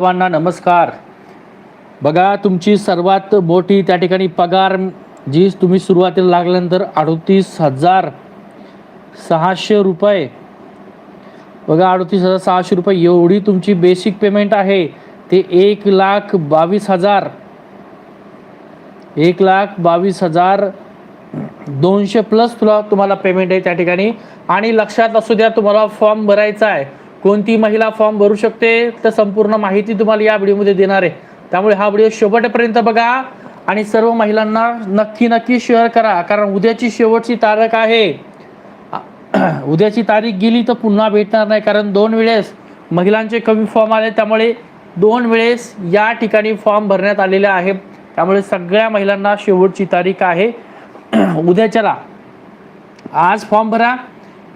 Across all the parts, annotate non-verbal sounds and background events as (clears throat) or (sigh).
सर्वांना नमस्कार. बघा तुमची सर्वात मोठी त्या ठिकाणी पगार जी तुम्ही सुरुवातीला लागल्यानंतर अडतीस हजार सहाशे रुपये. बघा अडतीस हजार सहाशे रुपये एवढी तुमची बेसिक पेमेंट आहे. ते एक लाख बावीस हजार एक लाख बावीस हजार दोनशे प्लस तुला तुम्हाला पेमेंट आहे त्या ठिकाणी. आणि लक्षात असू द्या तुम्हाला फॉर्म भरायचा आहे. कोणती महिला फॉर्म भरू शकते तर संपूर्ण माहिती तुम्हाला या व्हिडिओमध्ये देणार आहे. त्यामुळे हा व्हिडिओ शेवटपर्यंत बघा आणि सर्व महिलांना नक्की नक्की शेअर करा कारण उद्याची शेवटची तारीख आहे. (clears throat) उद्याची तारीख गेली तर पुन्हा भेटणार नाही कारण दोन वेळेस महिलांचे कमी फॉर्म आले त्यामुळे दोन वेळेस या ठिकाणी फॉर्म भरण्यात आलेले आहे. त्यामुळे सगळ्या महिलांना शेवटची तारीख आहे. (clears throat) उद्याच्याला आज फॉर्म भरा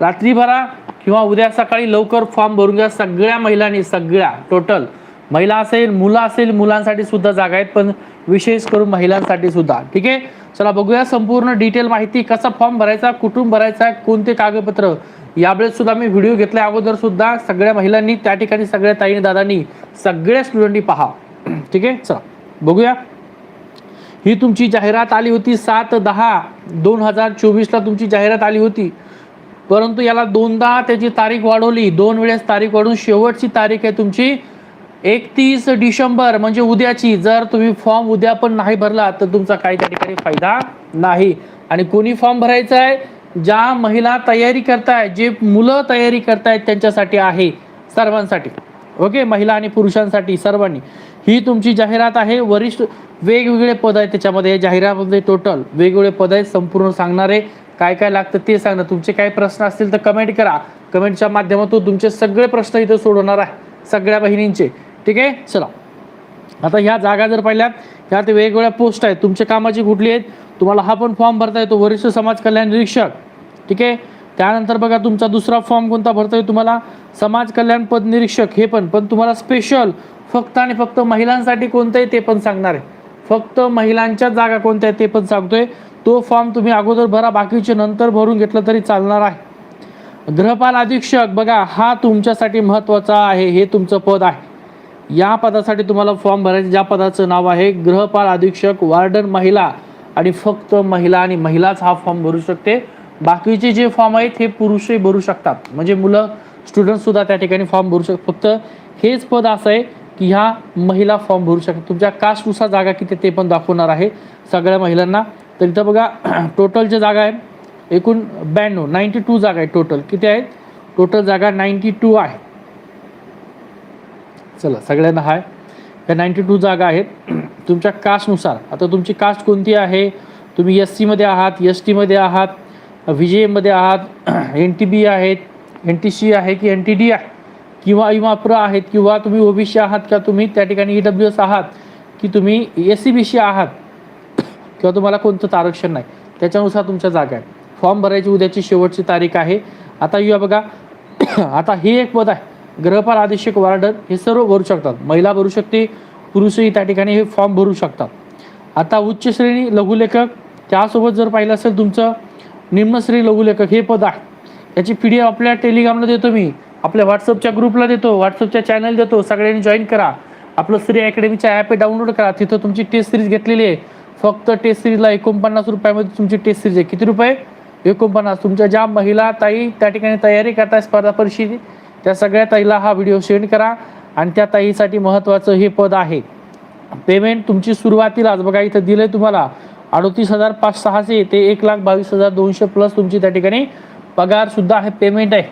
रात्री भरा किंवा उद्या सकाळी लवकर फॉर्म भरून घ्या. सगळ्या महिलांनी सगळ्या टोटल. महिला असेल मुलं असेल मुलांसाठी सुद्धा जागा आहेत पण विशेष करून महिलांसाठी सुद्धा. ठीक आहे? चला बघूया संपूर्ण डिटेल माहिती. कसा फॉर्म भरायचा कुठून भरायचा कोणते कागदपत्र? यावेळेस सुद्धा मी व्हिडिओ घेतल्या अगोदर सुद्धा. सगळ्या महिलांनी त्या ठिकाणी सगळ्या ताईने दादांनी सगळ्या स्टुडंटनी पहा. (clears throat) ठीक आहे? चला बघूया. ही तुमची जाहिरात आली होती सात दहा दोन हजार चोवीसला तुमची जाहिरात आली होती. परंतु याला दोनदा त्याची तारीख वाढवली. दोन वेळेस तारीख वाढवून शेवटची तारीख आहे तुमची एकतीस डिसेंबर म्हणजे उद्याची. जर तुम्ही फॉर्म उद्या पण नाही भरला तर तुमचा काही त्या ठिकाणी फायदा नाही. आणि कोणी फॉर्म भरायचा आहे? ज्या महिला तयारी करतायत जे मुलं तयारी करतायत त्यांच्यासाठी आहे सर्वांसाठी. ओके? महिला आणि पुरुषांसाठी सर्वांनी. ही तुमची जाहिरात आहे. वरिष्ठ वेगवेगळे पद आहेत त्याच्यामध्ये. जाहिरातमध्ये म्हणजे टोटल वेगवेगळे पद आहेत संपूर्ण सांगणारे. काय काय लागतं ते सांगणार तुमचे काही प्रश्न असतील तर कमेंट करा. कमेंटच्या माध्यमातून तुमचे सगळे प्रश्न इथे सोडवणार आहे. सगळ्या बहिणींचे. ठीक आहे? चला. आता ह्या जागा जर पाहिल्यात ह्यात वेगवेगळ्या पोस्ट आहेत. तुमच्या कामाची कुठली आहेत? तुम्हाला हा पण फॉर्म भरता येतो. वरिष्ठ समाज कल्याण निरीक्षक. ठीक आहे? त्यानंतर बघा तुमचा दुसरा फॉर्म कोणता भरता येईल तुम्हाला? समाज कल्याण पद निरीक्षक. हे पण. पण तुम्हाला स्पेशल फक्त आणि फक्त महिलांसाठी कोणतं आहे ते पण सांगणार आहे. फक्त महिलांच्या जागा कोणत्या आहेत ते पण सांगतोय. तो फॉर्म तुम्ही अगोदर भरा बाकीचे नंतर भरून घेतलं तरी चालणार आहे. गृहपाल अधीक्षक बघा हा तुमच्यासाठी महत्त्वाचा आहे हे तुमचं पद आहे. या पदासाठी तुम्हाला फॉर्म भरायचे ज्या पदाचं नाव आहे गृहपाल अधीक्षक वार्डन महिला आणि फक्त महिला आणि महिलाच हा फॉर्म भरू शकते. बाकीचे जे फॉर्म आहेत हे पुरुषही भरू शकतात. म्हणजे मुलं स्टुडंटसुद्धा त्या ठिकाणी फॉर्म भरू शकतात. फक्त हेच पद असं आहे की ह्या महिला फॉर्म भरू शकतात. तुमच्या कास्टनुसार जागा किती ते पण दाखवणार आहे सगळ्या महिलांना. तर इथं बघा (clears throat) टोटलच्या जागा आहे एकूण ब्याण्णव नाईन्टी टू जागा आहेत टोटल किती आहेत? टोटल जागा नाईन्टी टू आहे. चला सगळ्यांना हाय. या नाईन्टी टू जागा आहेत. (clears throat) तुमच्या कास्टनुसार आता तुमची कास्ट कोणती आहे? तुम्ही एस सीमध्ये आहात एस टीमध्ये आहात व्ही जे आहात एन टी बी आहेत एन टी सी आहे की एन टी डी आहे? किंवा इमाप्र आहेत किंवा तुम्ही ओबीसी आहात का तुम्ही त्या ठिकाणी ई डब्ल्यू एस आहात की तुम्ही एस सी बी सी आहात? किंवा तुम्हाला कोणतंच आरक्षण नाही. त्याच्यानुसार तुमच्या जागा आहे फॉर्म भरायची उद्याची शेवटची तारीख आहे. आता येऊया बघा (clears throat) आता हे एक पद आहे. ग्रहपाल आदेशक वार्डर हे सर्व भरू शकतात. महिला भरू शकते पुरुषही त्या ठिकाणी हे फॉर्म भरू शकतात. आता उच्च श्रेणी लघुलेखक त्यासोबत जर पाहिलं असेल तुमचं निम्नश्रेणी लघुलेखक हे पद आहे. याची पी डी एफ आपल्या टेलिग्रामला देतो मी. आपल्या व्हॉट्सअपच्या ग्रुपला देतो. व्हॉट्सअपच्या चॅनल देतो. सगळ्यांनी जॉईन करा. आपलं श्री अकॅडमीच्या ॲप डाउनलोड करा. तिथं तुमची टेस्ट सिरीज घेतलेली आहे. फक्त टेस्ट सिरीजला एकोणपन्नास रुपयामध्ये तुमची टेस्ट सिरीज आहे. किती रुपये? एकोणपन्नास. तुमच्या ज्या महिला ताई त्या ठिकाणी तयारी करताय स्पर्धा परीक्षेची त्या सगळ्या ताईला हा व्हिडिओ सेंड करा आणि त्या ताईसाठी महत्त्वाचं हे पद आहे. पेमेंट तुमची सुरुवातीलाच बघा इथं दिलंय तुम्हाला अडतीस हजार पाच सहाशे ते एक लाख बावीस हजार दोनशे प्लस तुमची त्या ठिकाणी पगार सुद्धा आहे पेमेंट आहे.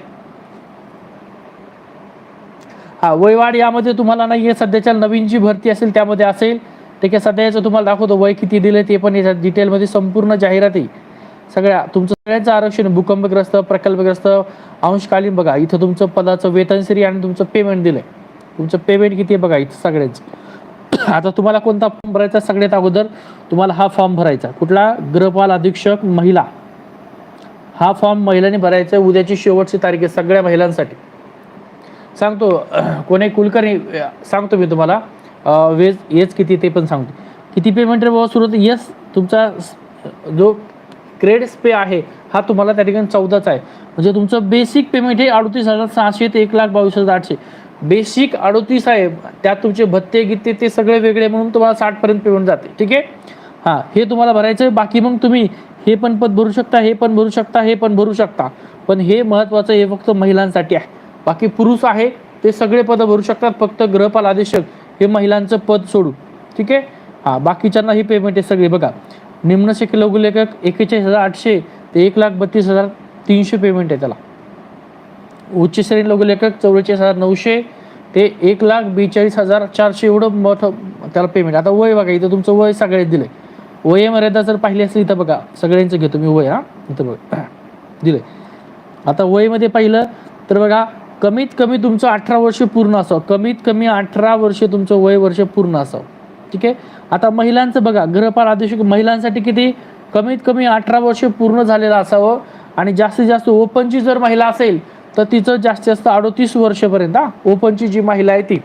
हा वयवाढ यामध्ये तुम्हाला नाही आहे सध्याच्या नवीन जी भरती असेल त्यामध्ये असेल. ते काय सध्याचं तुम्हाला दाखवतो वय किती दिलं ते पण याच्यात डिटेलमध्ये संपूर्ण जाहिरात. आहे सगळ्या तुमचं सगळ्यांचं आरक्षण भूकंपग्रस्त प्रकल्पग्रस्त अंशकालीन बघा इथं तुमचं पदाचं वेतनश्री आणि तुमचं पेमेंट दिलंय. तुमचं पेमेंट किती आहे बघा इथं सगळ्यांचं. (clears throat) आता तुम्हाला कोणता फॉर्म भरायचा सगळ्यात अगोदर तुम्हाला हा फॉर्म भरायचा कुठला? गृहपाल अधीक्षक महिला. हा फॉर्म महिलांनी भरायचा उद्याची शेवटची तारीख आहे सगळ्या महिलांसाठी. सांगतो (clears throat) कोणी कुलकर्णी सांगतो मी तुम्हाला. वेज येच किती ते पण सांगतो. किती पेमेंट रे बाबा सुरुवात येस तुमचा जो क्रेडिट्स पे आहे हा तुम्हाला त्या ठिकाणी चौदाचा आहे. म्हणजे तुमचं बेसिक पेमेंट हे अडतीस हजार सहाशे ते एक लाख बावीस हजार आठशे. बेसिक अडतीस आहे त्यात तुमचे भत्ते गित्ते ते सगळे वेगळे म्हणून तुम्हाला साठपर्यंत पेमेंट जाते ठीक आहे? हां हे तुम्हाला भरायचं आहे बाकी मग तुम्ही हे पण पद भरू शकता हे पण भरू शकता हे पण भरू शकता. पण हे महत्त्वाचं हे फक्त महिलांसाठी आहे. बाकी पुरुष आहे ते सगळे पदं भरू शकतात फक्त गृहपाल आदेशक हे महिलांचं पद सोडू. ठीक आहे? हां बाकीच्यांना ही पेमेंट आहे सगळी. बघा निम्न लघुलेखक एकेचाळीस हजार आठशे ते एक लाख बत्तीस हजार तीनशे पेमेंट आहे त्याला. उच्च श्रेणी लघुलेखक चौवेचाळीस हजार नऊशे ते एक लाख बेचाळीस हजार चारशे एवढं मोठं त्याला पेमेंट आता वय बघा इथं तुमचं वय सगळ्यात दिलंय. वय मर्यादा जर पाहिली असेल इथं बघा सगळ्यांचं घेतो मी वय हां. इथं बघा (coughs) आहे आता वयमध्ये पाहिलं तर बघा कमीत कमी तुमचं अठरा वर्ष पूर्ण असावं. कमीत कमी अठरा वर्ष तुमचं वय वर्ष पूर्ण असावं. ठीक आहे? आता महिलांचं बघा गृहपाल आदेश महिलांसाठी किती? कमीत कमी अठरा वर्ष पूर्ण झालेलं असावं. आणि जास्तीत जास्त ओपनची जर महिला असेल तर तिचं जास्तीत जास्त अडोतीस वर्षपर्यंत हा ओपनची जी महिला आहे ती.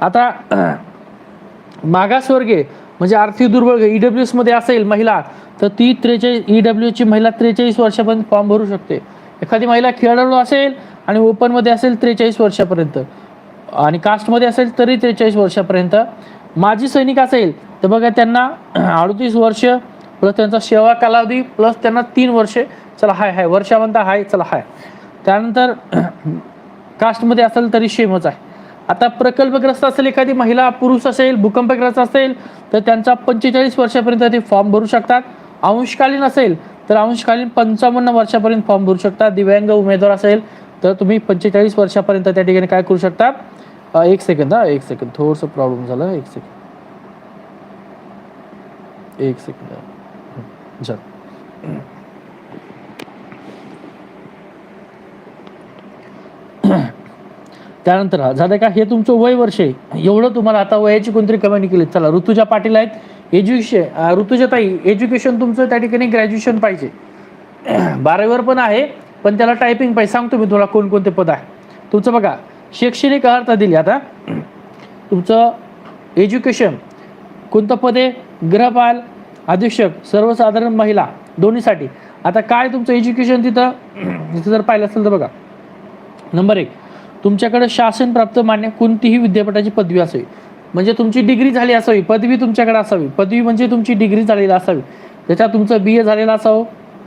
आता (clears throat) मागासवर्गीय म्हणजे आर्थिक दुर्बळ ई डब्ल्यू एसमध्ये असेल महिला तर ती त्रेचाळीस ई डब्ल्यूची महिला त्रेचाळीस वर्षापर्यंत फॉर्म भरू शकते. एखादी महिला खेळाडू असेल आणि ओपनमध्ये असेल त्रेचाळीस वर्षापर्यंत. आणि कास्टमध्ये असेल तरी त्रेचाळीस वर्षापर्यंत. माजी सैनिक असेल तर बघा त्यांना (clears throat) अडतीस वर्ष प्लस त्यांचा सेवा कालावधी प्लस त्यांना तीन वर्षे. चला हाय हाय. वर्षावंता हाय चला हाय. त्यानंतर (clears throat) कास्टमध्ये असेल तरी सेमच आहे. आता प्रकल्पग्रस्त असेल एखादी महिला पुरुष असेल भूकंपग्रस्त असेल तर त्यांचा पंचेचाळीस वर्षापर्यंत ते फॉर्म भरू शकतात. अंशकालीन असेल तर अंशकालीन पंचावन्न वर्षापर्यंत फॉर्म भरू शकतात. दिव्यांग उमेदवार असेल तर तुम्ही पंचेचाळीस वर्षापर्यंत त्या ठिकाणी काय करू शकता? एक सेकंद हा एक सेकंद थोडंसं प्रॉब्लेम झालं. एक सेकंद एक सेकंद झालं चल. त्यानंतर झालं का? हे तुमचं वय वर्ष आहे. एवढं तुम्हाला आता वयाची कोणतरी कमानी केली. चला ऋतुजा पाटील आहेत. एज्युकेशन ऋतुजा ताई एज्युकेशन तुमचं त्या ठिकाणी ग्रॅज्युएशन पाहिजे. बारावीवर पण आहे. पण त्याला टायपिंग पाहिजे. सांगतो मी तुला कोणकोणते पद आहे. तुमचं बघा शैक्षणिक अर्थ दिली आता. तुमचं एज्युकेशन कोणतं पद आहे? गृहपाल अधीक्षक सर्वसाधारण महिला दोन्हीसाठी. आता काय तुमचं एज्युकेशन तिथं? तिथं जर पाहिलं असेल तर बघा. नंबर एक तुमच्याकडे शासनप्राप्त मान्य कोणतीही विद्यापीठाची पदवी असावी. म्हणजे तुमची डिग्री झाली असावी पदवी तुमच्याकडे असावी. पदवी म्हणजे तुमची डिग्री झालेली असावी. त्याच्यात तुमचं बी ए झालेलं असावं.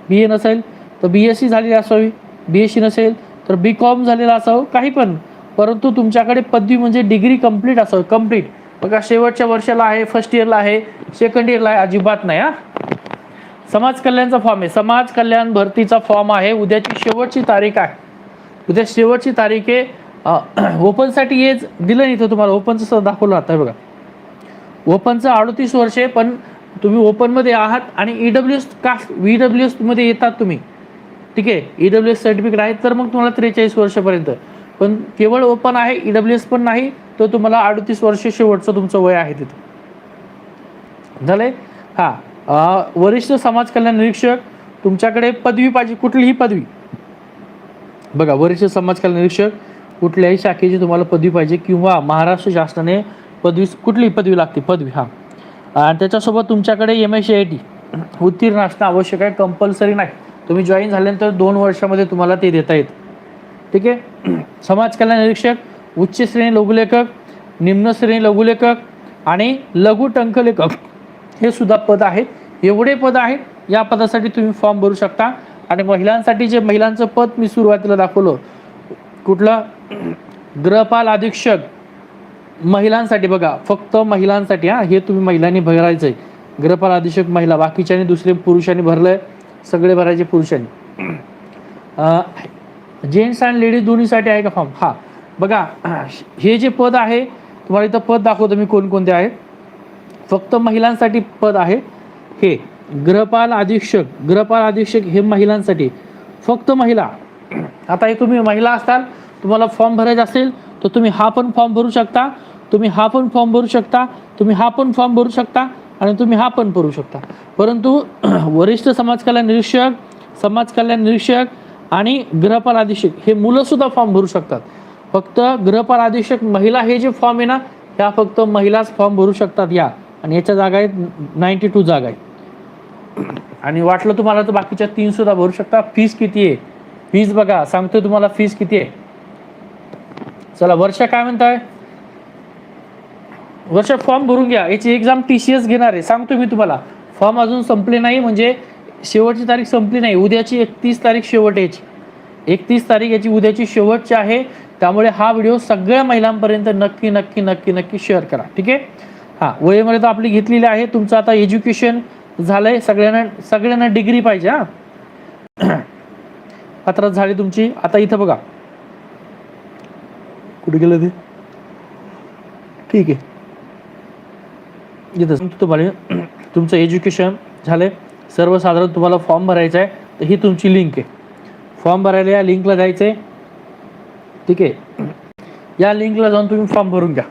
बी ए नसेल तर बी एस सी झालेली असावी. बी एस सी नसेल तर बी कॉम झालेलं असावं. काही पण. परंतु तुमच्याकडे पदवी म्हणजे डिग्री कंप्लीट असावं. कंप्लीट बघा शेवटच्या वर्षाला आहे फर्स्ट इयरला आहे सेकंड इयरला आहे अजिबात नाही हा. समाज कल्याणचा फॉर्म आहे. समाज कल्याण भरतीचा फॉर्म आहे. उद्याची शेवटची तारीख आहे. उद्या शेवटची तारीख आहे. ओपनसाठी (clears throat) एज दिलं नाही इथं तुम्हाला. ओपनचं सर दाखवलं आता बघा. ओपनचं अडतीस वर्ष आहे पण तुम्ही ओपनमध्ये आहात आणि E W S caste V W एसमध्ये येतात तुम्ही. ठीक आहे ई डब्ल्यू एस सर्टिफिकेट आहे तर मग तुम्हाला त्रेचाळीस वर्षापर्यंत. पण केवळ ओपन आहे ई डब्ल्यू एस पण नाही तर तुम्हाला अडतीस वर्ष शेवटचं तुमचं वय आहे तिथं. झालंय? हा. वरिष्ठ समाज कल्याण निरीक्षक तुमच्याकडे पदवी पाहिजे कुठलीही पदवी? बघा वरिष्ठ समाज कल्याण निरीक्षक कुठल्याही शाखेची तुम्हाला पदवी पाहिजे किंवा महाराष्ट्र शासनाने पदवी कुठली पदवी लागते पदवी हां. आणि त्याच्यासोबत तुमच्याकडे M S C I T उत्तीर्ण असणं आवश्यक आहे कंपल्सरी नाही. तुम्ही जॉईन झाल्यानंतर दोन वर्षामध्ये तुम्हाला ते देता येत. ठीक आहे? (clears throat) समाज कल्याण निरीक्षक उच्च श्रेणी लघुलेखक निम्न श्रेणी लघुलेखक आणि लघु टंकलेखक हे सुद्धा पद आहेत. एवढे पद आहेत या पदासाठी तुम्ही फॉर्म भरू शकता. आणि महिलांसाठी जे महिलांचं पद मी सुरुवातीला दाखवलं कुठलं? (clears throat) गृहपाल अधीक्षक महिलांसाठी बघा फक्त महिलांसाठी हा हे तुम्ही महिलांनी भरायचं आहे गृहपाल अधीक्षक महिला बाकीच्यानी दुसरे पुरुषांनी भरलं आहे सगळे भरायचे पुरुषांनी जेंट्स अँड लेडीज दोन्हीसाठी आहे का फॉर्म? हा. बघा हे जे पद आहे तुम्हाला इथं पद दाखवतो मी कोणकोणते आहेत. फक्त महिलांसाठी पद आहे हे. गृहपाल अधीक्षक गृहपाल अधीक्षक हे महिलांसाठी. फक्त महिला. आता हे तुम्ही महिला असाल तुम्हाला फॉर्म भरायचा असेल तर तुम्ही हा पण फॉर्म भरू शकता तुम्ही हा पण फॉर्म भरू शकता तुम्ही हा पण फॉर्म भरू शकता आणि तुम्ही हा पण भरू शकता. परंतु (clears throat) वरिष्ठ समाज कल्याण निरीक्षक समाज कल्याण निरीक्षक आणि गृहपाल अधीक्षक हे मुलंसुद्धा फॉर्म भरू शकतात. फक्त गृहपाल अधीक्षक महिला हे जे फॉर्म आहे ना ह्या फक्त महिलाच फॉर्म भरू शकतात या. आणि याच्या जागा आहेत नाईन्टी टू जागा आहेत. आणि वाटलं तुम्हाला तर बाकीच्या तीन सुद्धा भरू शकता. फीस किती आहे? फीस बघा सांगतोय तुम्हाला फीस किती आहे. चला वर्षा काय म्हणताय? वर्षा फॉर्म भरून घ्या. याची एक्झाम टी सी एस घेणार आहे. सांगतो मी तुम्हाला. फॉर्म अजून संपले नाही म्हणजे शेवटची तारीख संपली नाही. उद्याची एकतीस तारीख शेवट याची. एकतीस तारीख याची उद्याची शेवटची आहे. त्यामुळे हा व्हिडिओ सगळ्या महिलांपर्यंत नक्की नक्की नक्की नक्की शेअर करा. ठीक आहे? हां वयमध्ये तर आपली घेतलेली आहे. तुमचं आता एज्युकेशन झालं आहे सगळ्यांना सगळ्यांना डिग्री पाहिजे हां. पात्रात (clears throat) झाली तुमची. आता इथं बघा. कुठे गेलं ते? ठीक आहे. इथं सांगतो तुम्हाला तुमचं एज्युकेशन झालंय. सर्वसाधारण तुम्हाला फॉर्म भरायचा आहे तर ही तुमची लिंक आहे. फॉर्म भरायला या लिंकला जायचं आहे ठीक आहे? या लिंकला जाऊन तुम्ही फॉर्म भरून घ्या.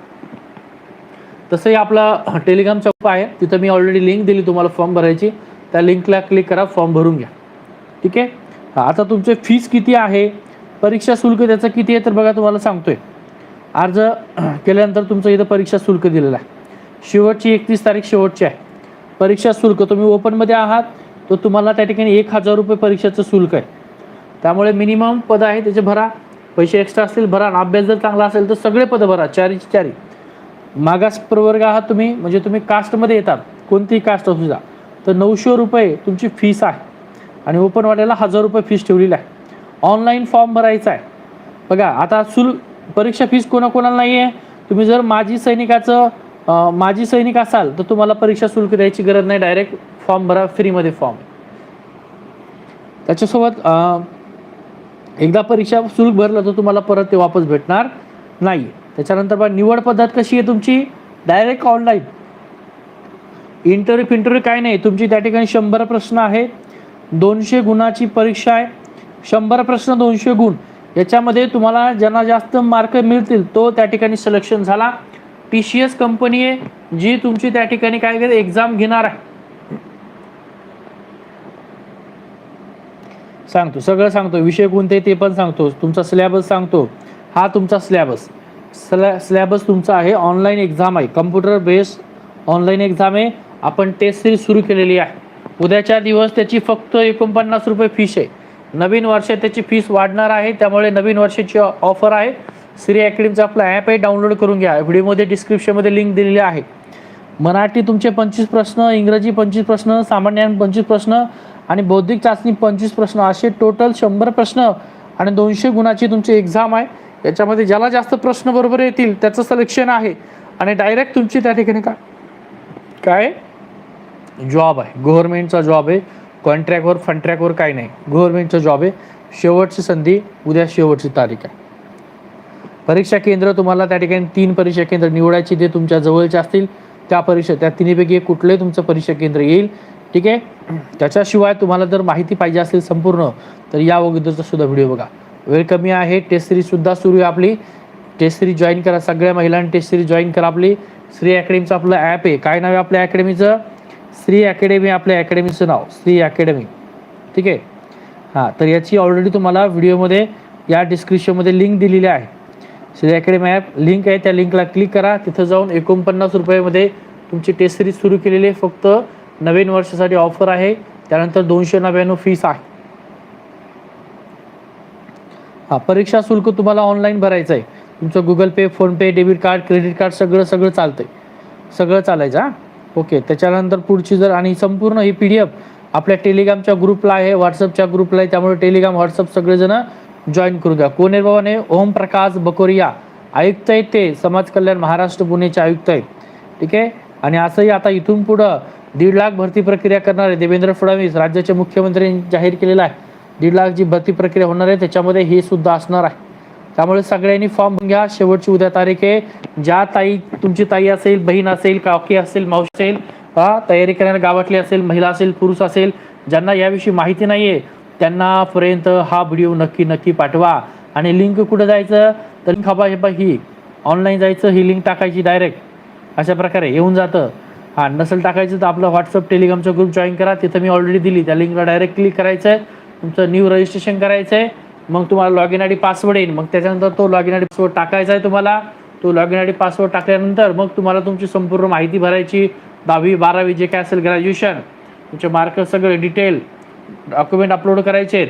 तसंही आपला टेलिग्राम चप्प आहे तिथं मी ऑलरेडी लिंक दिली तुम्हाला फॉर्म भरायची. त्या लिंकला क्लिक करा फॉर्म भरून घ्या. ठीक आहे? आता तुमचे फीस किती आहे? परीक्षा शुल्क त्याचं किती आहे तर बघा तुम्हाला सांगतोय. अर्ज केल्यानंतर तुमचं इथं परीक्षा शुल्क दिलेलं आहे. शेवटची एकतीस तारीख शेवटची आहे. परीक्षा शुल्क तुम्ही ओपनमध्ये आहात तर तुम्हाला त्या ठिकाणी एक हजार रुपये परीक्षेचं शुल्क आहे. त्यामुळे मिनिमम पद आहे त्याचे भरा. पैसे एक्स्ट्रा असतील भरा. आणि अभ्यास जर चांगला असेल तर सगळे पदं भरा. चारी चारी. मागास प्रवर्ग आहात तुम्ही म्हणजे तुम्ही कास्टमध्ये येतात. कोणतीही कास्ट असू द्या. तर नऊशे रुपये तुमची फीस आहे. आणि ओपनवाल्याला हजार रुपये फीस ठेवलेली आहे. ऑनलाईन फॉर्म भरायचा आहे. बघा आता शुल्क परीक्षा फीस कोणाकोणाला नाही आहे तुम्ही जर माजी सैनिकाचं माझी माजी सैनिक असाल तर तुम्हाला परीक्षा शुल्क द्यायची गरज नाही. डायरेक्ट फॉर्म भरा फ्रीमध्ये फॉर्म त्याच्यासोबत एकदा परीक्षा शुल्क भरलं तर तुम्हाला परत ते वापस भेटणार नाही. त्याच्यानंतर बघा निवड पद्धत कशी आहे तुमची? डायरेक्ट ऑनलाईन इंटरव्ह्यू फिंटरव्ह्यू काय नाही. तुमची त्या ठिकाणी शंभर प्रश्न आहे दोनशे गुणाची परीक्षा आहे. शंभर प्रश्न दोनशे गुण. याच्यामध्ये तुम्हाला ज्यांना जास्त मार्क मिळतील तो त्या ठिकाणी सिलेक्शन झाला. टी सी एस कंपनी आहे जी तुमची त्या ठिकाणी काय करते एक्झाम घेणार आहे. सांगतो सगळं सांगतो विषय कोणते ते पण सांगतो तुमचा सिलॅबस सांगतो. हा तुमचा सिलॅबस स्लॅ स्लॅबस तुमचा आहे ऑनलाईन एक्झाम आहे कम्प्युटर बेस्ड ऑनलाईन एक्झाम आहे. आपण टेस्ट सिरीज सुरू केलेली आहे. उद्याच्या दिवस त्याची फक्त एकोणपन्नास रुपये फीस आहे. नवीन वर्षात त्याची फीस वाढणार आहे त्यामुळे नवीन वर्षाची ऑफर आहे. श्री अकॅडमीचा आपला ॲप आहे डाउनलोड करून घ्या. व्हिडिओमध्ये डिस्क्रिप्शनमध्ये लिंक दिलेली आहे. मराठी तुमचे पंचवीस प्रश्न इंग्रजी पंचवीस प्रश्न सामान्य पंचवीस प्रश्न आणि बौद्धिक चाचणी पंचवीस प्रश्न. असे टोटल शंभर प्रश्न आणि दोनशे गुणाची तुमची एक्झाम आहे. याच्यामध्ये ज्याला जास्त प्रश्न बरोबर येतील त्याचं सिलेक्शन आहे. आणि डायरेक्ट तुमची त्या ठिकाणी काय काय? जॉब आहे. गव्हर्नमेंटचा जॉब आहे. कॉन्ट्रॅक्टवर फंट्रॅकवर काही नाही. गव्हर्नमेंटचा जॉब आहे. शेवटची संधी उद्या शेवटची तारीख आहे. परीक्षा केंद्र तुम्हाला त्या ठिकाणी तीन परीक्षा केंद्र निवडायची जे तुमच्या जवळचे असतील त्या परीक्षा त्या तिन्हीपैकी एक कुठलंही तुमचं परीक्षा केंद्र येईल. ठीक आहे? त्याच्याशिवाय तुम्हाला जर माहिती पाहिजे असेल संपूर्ण तर या अगोदरचा सुद्धा व्हिडिओ बघा. वेळ कमी आहे टेस्ट सिरीजसुद्धा सुरू आहे आपली. टेस्ट सिरीज जॉईन करा सगळ्या महिलांनी टेस्ट सिरीज जॉईन करा आपली. श्री अकॅडमीचं आपलं ॲप आहे. काय नाव आहे आपल्या अकॅडमीचं? श्री अकॅडमी आपल्या अकॅडमीचं नाव. श्री अकॅडमी. ठीक आहे? हां तर याची ऑलरेडी तुम्हाला व्हिडिओमध्ये या डिस्क्रिप्शनमध्ये लिंक दिलेली आहे. श्री अकॅडमी ॲप लिंक आहे त्या लिंकला क्लिक करा. तिथं जाऊन एकोणपन्नास रुपयामध्ये तुमची टेस्ट सिरीज सुरू केलेली आहे. फक्त नवीन वर्षासाठी ऑफर आहे. त्यानंतर दोनशे नव्याण्णव फीस आहे. हा परीक्षा शुल्क तुम्हाला ऑनलाईन भरायचं आहे. तुमचं Google Pay PhonePe debit card credit card सगळं सगळं चालतंय. सगळं चालायचं हां? ओके त्याच्यानंतर पुढची जर आणि संपूर्ण ही पी डी एफ आपल्या टेलिग्रामच्या ग्रुपला आहे व्हॉट्सअपच्या ग्रुपला आहे. त्यामुळे टेलिग्राम व्हॉट्सअप सगळेजण जॉईन करू द्या. कोण आहे बाबाने? ओम प्रकाश बकोरिया. आयुक्त आहेत ते. समाज कल्याण महाराष्ट्र पुणेचे आयुक्त आहेत. ठीक आहे? आणि असंही आता इथून पुढं दीड लाख भरती प्रक्रिया करणारे देवेंद्र फडणवीस. राज्याचे मुख्यमंत्र्यांनी जाहीर केलेला आहे. दीड लाख जी भरती प्रक्रिया होणार आहे त्याच्यामध्ये हे सुद्धा असणार आहे. त्यामुळे सगळ्यांनी फॉर्म घ्या. शेवटची उद्या तारीख आहे. ज्या ताई तुमची ताई असेल बहीण असेल काकी असेल मावशी असेल तयारी करणाऱ्या गावातली असेल महिला असेल पुरुष असेल ज्यांना याविषयी माहिती नाही आहे त्यांनापर्यंत हा व्हिडिओ नक्की नक्की पाठवा. आणि लिंक कुठं जायचं? तर लिंक हबा हे बा ही. ऑनलाईन जायचं ही लिंक टाकायची डायरेक्ट अशा प्रकारे येऊन जातं. हां नसेल टाकायचं तर आपलं व्हॉट्सअप टेलिग्रामचा ग्रुप जॉईन करा. तिथं मी ऑलरेडी दिली. त्या लिंकला डायरेक्ट क्लिक करायचं आहे तुमचं न्यू रजिस्ट्रेशन करायचं आहे मग तुम्हाला log in I D password येईल. मग त्याच्यानंतर तो log in I D password टाकायचा आहे तुम्हाला. तो log in I D password टाकल्यानंतर मग तुम्हाला तुमची संपूर्ण माहिती भरायची. दहावी बारावी जे काय असेल ग्रॅज्युएशन तुमचे मार्क सगळे डिटेल डॉक्युमेंट अपलोड करायचे आहेत.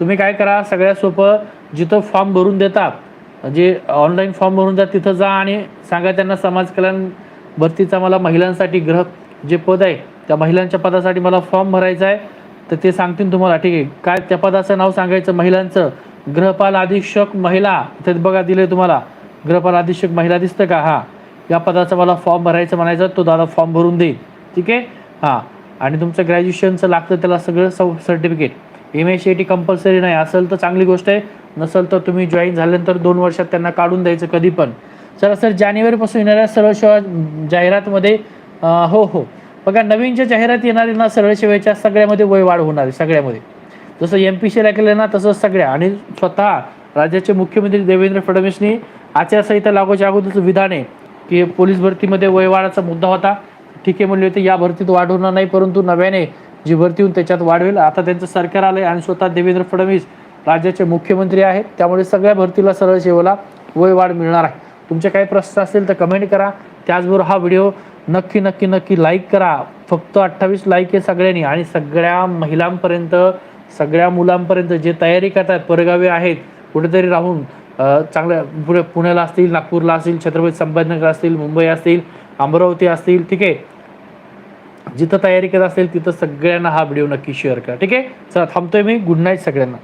तुम्ही काय करा सगळ्यात सोपं जिथं फॉर्म भरून देतात जे ऑनलाईन फॉर्म भरून जा तिथं जा आणि सांगा त्यांना समाज कल्याण भरतीचा मला महिलांसाठी ग्रह जे पद आहे त्या महिलांच्या पदासाठी मला फॉर्म भरायचा आहे तर ते सांगतील तुम्हाला. ठीक आहे. काय त्या पदाचं नाव सांगायचं महिलांचं? गृहपाल अधीक्षक महिला इथे बघा दिले तुम्हाला. गृहपाल अधीक्षक महिला दिसतं का? हा. या पदाचा मला फॉर्म भरायचं म्हणायचं तो दादा फॉर्म भरून देईल. ठीक आहे? हां. आणि तुमचं ग्रॅज्युएशनचं लागतं त्याला सगळं सौ certificate M S C T compulsory नाही. असेल तर चांगली गोष्ट आहे. नसेल तर तुम्ही जॉईन झाल्यानंतर दोन वर्षात त्यांना काढून द्यायचं कधी पण. चला सर जानेवारीपासून येणाऱ्या सरळ सेवा जाहिरातमध्ये हो हो. बघा नवीनच्या जाहिरात येणार ना सरळ सेवेच्या सगळ्यामध्ये वय वाढ होणार आहे सगळ्यामध्ये. जसं एम पी सीला केलं ना तसंच सगळ्या. आणि स्वतः राज्याचे मुख्यमंत्री देवेंद्र फडणवीसनी आचारसंहिता लागूच्या अगोदरचं विधान आहे की पोलीस भरतीमध्ये वयवाढाचा मुद्दा होता. ठीक आहे म्हणले होते या भरतीत वाढ होणार नाही परंतु नव्याने जी भरती होऊन त्याच्यात वाढ होईल. आता त्यांचं सरकार आलंय आणि स्वतः देवेंद्र फडणवीस राज्याचे मुख्यमंत्री आहेत. त्यामुळे सगळ्या भरतीला सरळ सेवेला वय वाढ मिळणार आहे. तुमचे काही प्रश्न असतील तर कमेंट करा. त्याचबरोबर हा व्हिडिओ नक्की नक्की नक्की लाईक करा. फक्त अठ्ठावीस लाईक आहे सगळ्यांनी आणि सगळ्या महिलांपर्यंत सगळ्या मुलांपर्यंत जे तयारी करतात परगावी आहेत कुठेतरी राहून चांगल्या पुढे पुण्याला असतील नागपूरला असतील छत्रपती संभाजीनगर असतील मुंबई असतील अमरावती असतील ठीक आहे. जिथं तयारी करत असेल तिथं सगळ्यांना हा व्हिडिओ नक्की शेअर करा. ठीक आहे? चला थांबतोय मी. गुड नाईट सगळ्यांना.